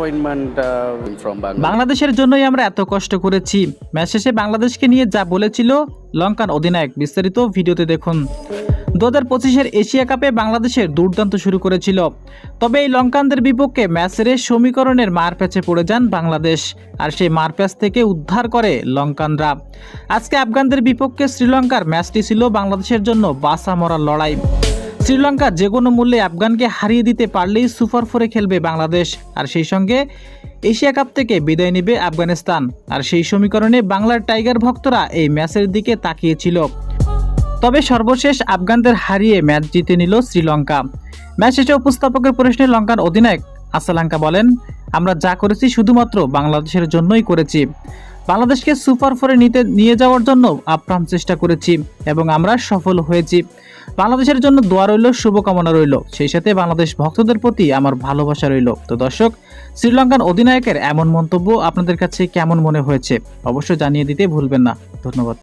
uh, বাংলাদেশের জন্যই আমরা এত কষ্ট করেছি। ম্যাচ শেষে বাংলাদেশকে নিয়ে যা বলেছিল লঙ্কান অধিনায়ক বিস্তারিত ভিডিওতে দেখুন। দু হাজার পঁচিশের এশিয়া কাপে বাংলাদেশের দুর্দান্ত শুরু করেছিল। তবে এই লঙ্কানদের বিপক্ষে ম্যাচ হেরে সমীকরণের মার প্যাচে পড়ে যান বাংলাদেশ আর সেই মার প্যাচ থেকে উদ্ধার করে লঙ্কানরা। আজকে আফগানদের বিপক্ষে শ্রীলঙ্কার ম্যাচটি ছিল বাংলাদেশের জন্য বাসা মরার লড়াই। শ্রীলঙ্কা যে কোনো মূল্যে আফগানকে হারিয়ে দিতে পারলেই সুপার ফোরে খেলবে বাংলাদেশ। আর সেই সঙ্গে এশিয়া কাপ থেকে বিদায় নেবে আফগানিস্তান। আর সেই সমীকরণে বাংলার টাইগার ভক্তরা এই ম্যাচের দিকে তাকিয়েছিল। তবে সর্বশেষ আফগানদের হারিয়ে ম্যাচ জিতে নিল শ্রীলঙ্কা। ম্যাচ শেষে উপস্থাপকের প্রশ্নে লঙ্কার অধিনায়ক আসালাঙ্কা বলেন, আমরা যা করেছি শুধুমাত্র বাংলাদেশের জন্যই করেছি। বাংলাদেশকে সুপার ফোরে নিতে নিয়ে যাওয়ার জন্য আপ্রাণ চেষ্টা করেছি এবং আমরা সফল হয়েছি। বাংলাদেশের জন্য দোয়া রইল, শুভকামনা রইল। সেই সাথে বাংলাদেশ ভক্তদের প্রতি আমার ভালোবাসা রইল। তো দর্শক, শ্রীলঙ্কান অধিনায়কের এমন মন্তব্য আপনাদের কাছে কেমন মনে হয়েছে? অবশ্যই জানিয়ে দিতে ভুলবেন না। ধন্যবাদ।